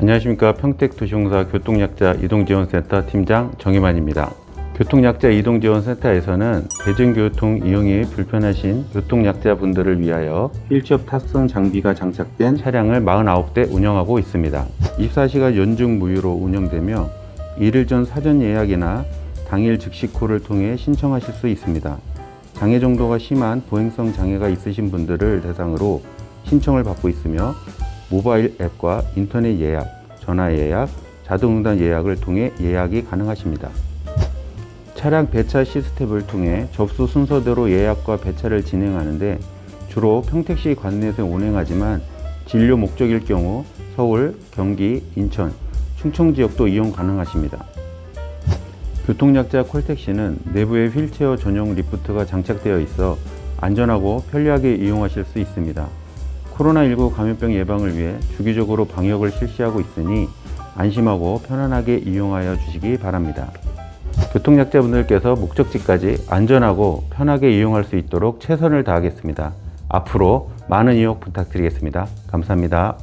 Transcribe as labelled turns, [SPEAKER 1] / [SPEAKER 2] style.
[SPEAKER 1] 안녕하십니까 평택도시공사 교통약자 이동지원센터 팀장 정희만입니다. 교통약자 이동지원센터에서는 대중교통 이용이 불편하신 교통약자분들을 위하여 휠체어 탑승 장비가 장착된 차량을 49대 운영하고 있습니다. 24시간 연중 무휴로 운영되며 이틀 전 사전 예약이나 당일 즉시 콜을 통해 신청하실 수 있습니다. 장애 정도가 심한 보행성 장애가 있으신 분들을 대상으로 신청을 받고 있으며 모바일 앱과 인터넷 예약, 전화 예약, 자동응답 예약을 통해 예약이 가능하십니다. 차량 배차 시스템을 통해 접수 순서대로 예약과 배차를 진행하는데 주로 평택시 관내에서 운행하지만 진료 목적일 경우 서울, 경기, 인천, 충청 지역도 이용 가능하십니다. 교통약자 콜택시는 내부에 휠체어 전용 리프트가 장착되어 있어 안전하고 편리하게 이용하실 수 있습니다. 코로나19 감염병 예방을 위해 주기적으로 방역을 실시하고 있으니 안심하고 편안하게 이용하여 주시기 바랍니다. 교통약자분들께서 목적지까지 안전하고 편하게 이용할 수 있도록 최선을 다하겠습니다. 앞으로 많은 이용 부탁드리겠습니다. 감사합니다.